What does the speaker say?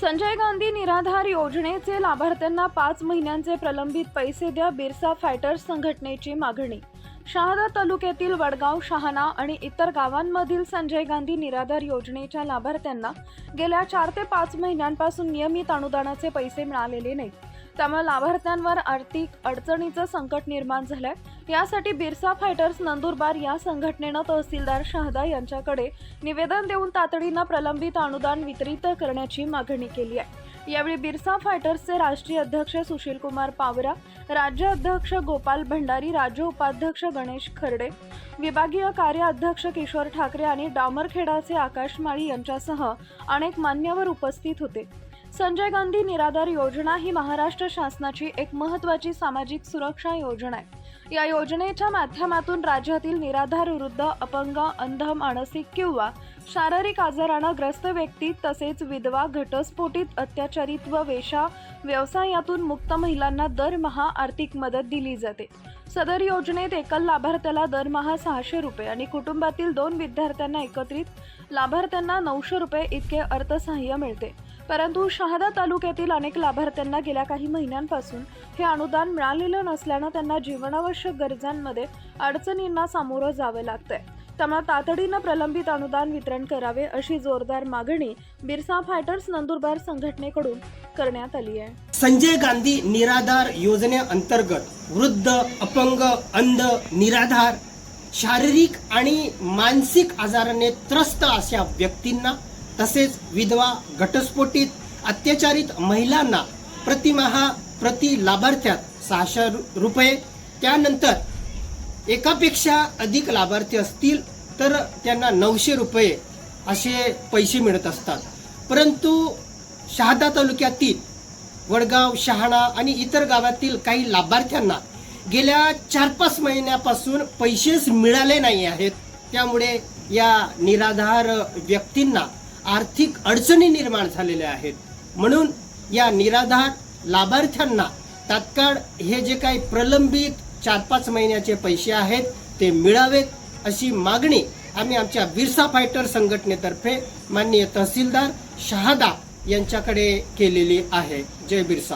संजय गांधी निराधार योजनेचे लाभार्थ्यांना पाच महिन्यांचे प्रलंबित पैसे द्या बिरसा फायटर्स संघटनेची मागणी. शहादा तालुक्यातील वडगाव शहाणा आणि इतर गावांमधील संजय गांधी निराधार योजनेच्या लाभार्थ्यांना गेल्या चार ते पाच महिन्यांपासून नियमित अनुदानाचे पैसे मिळालेले नाहीत. त्यामुळे लाभार्थ्यांवर आर्थिक अडचणीचं संकट निर्माण झालंय. यासाठी बिरसा फायटर्स नंदुरबार या संघटनेनं तहसीलदार शहादा यांच्याकडे निवेदन देऊन तातडीनं प्रलंबित अनुदान वितरित करण्याची मागणी केली आहे. यावेळी बिरसा फायटर्सचे राष्ट्रीय अध्यक्ष सुशीलकुमार पावरा राज्य अध्यक्ष गोपाल भंडारी राज्य उपाध्यक्ष गणेश खर्डे विभागीय कार्य अध्यक्ष किशोर ठाकरे आणि डामरखेडाचे आकाश माळी यांच्यासह अनेक मान्यवर उपस्थित होते. संजय गांधी निराधार योजना ही महाराष्ट्र शासनाची एक महत्त्वाची सामाजिक सुरक्षा योजना आहे. या योजनेच्या माध्यमातून राज्यातील निराधार वृद्ध अपंग अंध मानसिक किंवा शारीरिक आजारानं ग्रस्त व्यक्ती तसेच विधवा घटस्फोटित अत्याचारित व वेशा व्यवसायातून मुक्त महिलांना दरमहा आर्थिक मदत दिली जाते. सदर योजनेत एकल लाभार्थ्याला दरमहा सहाशे रुपये आणि कुटुंबातील दोन विद्यार्थ्यांना एकत्रित लाभार्थ्यांना नऊशे रुपये इतके अर्थसहाय्य मिळते. परंतु शहादा तालुक्यातील अनेक लाभार्थ्यांना गेल्या काही महिन्यांपासून हे अनुदान मिळालेलं नसल्यानं त्यांना जीवनावश्यक गरजांमध्ये अडचणींना सामोरं जावं लागतंय. त्यामुळे तातडीनं प्रलंबित अनुदान वितरण करावे अशी जोरदार मागणी बिरसा फायटर्स नंदुरबार संघटनेकडून करण्यात आली आहे. संजय गांधी निराधार योजनेअंतर्गत वृद्ध अपंग अंध निराधार शारीरिक आणि मानसिक आजाराने त्रस्त अशा व्यक्तींना तसेच विधवा घटस्फोटित अत्याचारित महिलांना प्रतिमहा प्रति लाभार्थ्यात सहाशे रु- रुपये. त्यानंतर एकापेक्षा अधिक लाभार्थी असतील तर त्यांना नऊशे रुपये असे पैसे मिळत असतात. परंतु शहादा तालुक्यातील वडगाव शहाणा आणि इतर गावातील काही लाभार्थ्यांना गेल्या चार पाच महिन्यापासून पैसेच मिळाले नाही आहेत. त्यामुळे या निराधार व्यक्तींना आर्थिक अडचणी निर्माण झालेल्या आहेत. म्हणून या निराधार लाभार्थ्यांना तात्काळ हे जे काही प्रलंबित चार पाच महिन्याचे पैसे आहेत ते मिळावेत अशी मागणी आम्ही आमच्या बिरसा फायटर संघटनेतर्फे माननीय तहसीलदार शहादा यांच्याकडे केलेली आहे. जय बिरसा.